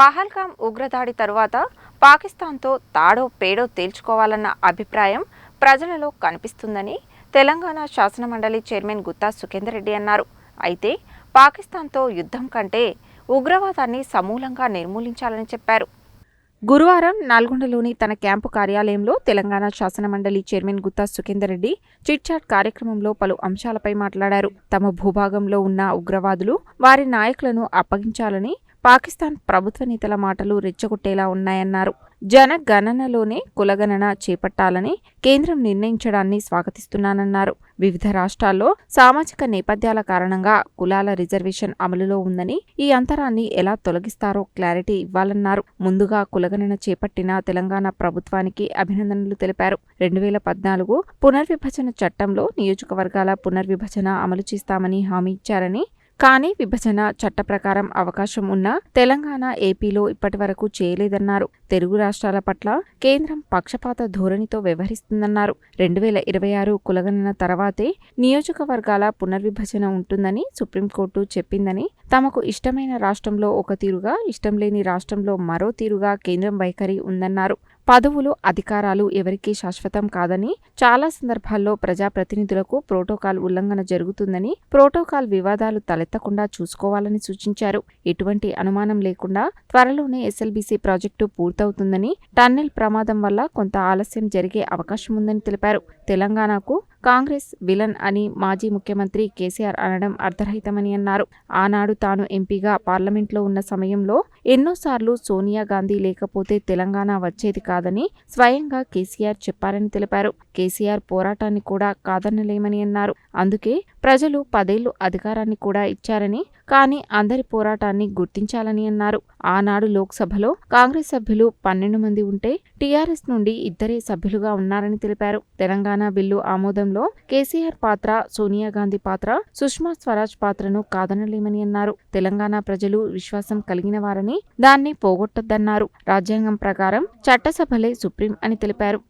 పహల్గాం ఉగ్రదాడి తరువాత పాకిస్తాన్తో తాడో పేడో తేల్చుకోవాలన్న అభిప్రాయం ప్రజలలో కనిపిస్తుందని తెలంగాణ శాసనమండలి చైర్మన్ గుత్తా సుఖేందర్ రెడ్డి అన్నారు. అయితే పాకిస్తాన్తో యుద్ధం కంటే ఉగ్రవాదాన్ని సమూలంగా నిర్మూలించాలని చెప్పారు. గురువారం నల్గొండలోని తన క్యాంపు కార్యాలయంలో తెలంగాణ శాసనమండలి చైర్మన్ గుత్తా సుఖేందర్ రెడ్డి చిట్చాట్ కార్యక్రమంలో పలు అంశాలపై మాట్లాడారు. తమ భూభాగంలో ఉన్న ఉగ్రవాదులు వారి నాయకులను అప్పగించాలని పాకిస్తాన్ ప్రభుత్వ నేతల మాటలు రెచ్చగొట్టేలా ఉన్నాయన్నారు. జనగణనలోనే కులగణన చేపట్టాలని కేంద్రం నిర్ణయించడాన్ని స్వాగతిస్తున్నానన్నారు. వివిధ రాష్ట్రాల్లో సామాజిక నేపథ్యాల కారణంగా కులాల రిజర్వేషన్ అమలులో ఉందని ఈ అంతరాన్ని ఎలా తొలగిస్తారో క్లారిటీ ఇవ్వాలన్నారు. ముందుగా కులగణన చేపట్టిన తెలంగాణ ప్రభుత్వానికి అభినందనలు తెలిపారు. రెండు వేల పద్నాలుగు పునర్విభజన చట్టంలో నియోజకవర్గాల పునర్విభజన అమలు చేస్తామని హామీ ఇచ్చారని కానీ విభజన చట్ట ప్రకారం అవకాశం ఉన్నా తెలంగాణ ఏపీలో ఇప్పటి వరకు చేయలేదన్నారు. తెలుగు రాష్ట్రాల పట్ల కేంద్రం పక్షపాత ధోరణితో వ్యవహరిస్తుందన్నారు. రెండు వేల ఇరవై ఆరు కులగణన తర్వాతే నియోజకవర్గాల పునర్విభజన ఉంటుందని సుప్రీంకోర్టు చెప్పిందని తమకు ఇష్టమైన రాష్ట్రంలో ఒక తీరుగా ఇష్టం లేని రాష్ట్రంలో మరో తీరుగా కేంద్రం వైఖరి ఉందన్నారు. పదవులు అధికారాలు ఎవరికీ శాశ్వతం కాదని చాలా సందర్భాల్లో ప్రజాప్రతినిధులకు ప్రోటోకాల్ ఉల్లంఘన జరుగుతుందని ప్రోటోకాల్ వివాదాలు తలెత్తకుండా చూసుకోవాలని సూచించారు. ఎటువంటి అనుమానం లేకుండా త్వరలోనే ఎస్ఎల్బీసీ ప్రాజెక్టు పూర్తవుతుందని టన్నెల్ ప్రమాదం వల్ల కొంత ఆలస్యం జరిగే అవకాశం ఉందని తెలిపారు. తెలంగాణకు కాంగ్రెస్ విలన్ అని మాజీ ముఖ్యమంత్రి కేసీఆర్ అనడం అర్ధరహితమని అన్నారు. ఆనాడు తాను ఎంపీగా పార్లమెంట్లో ఉన్న సమయంలో ఎన్నోసార్లు సోనియా గాంధీ లేకపోతే తెలంగాణ వచ్చేది కాదని స్వయంగా కేసీఆర్ చెప్పారని తెలిపారు. కేసీఆర్ పోరాటాన్ని కూడా కాదనలేమని అన్నారు. అందుకే ప్రజలు పదేళ్ళు అధికారాన్ని కూడా ఇచ్చారని కానీ అందరి పోరాటాన్ని గుర్తించాలని అన్నారు. ఆనాడు లోక్సభలో కాంగ్రెస్ సభ్యులు పన్నెండు మంది ఉంటే టీఆర్ఎస్ నుండి ఇద్దరే సభ్యులుగా ఉన్నారని తెలిపారు. తెలంగాణ బిల్లు ఆమోదం ఆమోదంలో కేసీఆర్ పాత్ర సోనియా గాంధీ పాత్ర సుష్మా స్వరాజ్ పాత్రను కాదనలేమని అన్నారు. తెలంగాణ ప్రజలు విశ్వాసం కలిగిన వారని దాన్ని పోగొట్టొద్దన్నారు. రాజ్యాంగం ప్రకారం చట్టసభలే సుప్రీం అని తెలిపారు.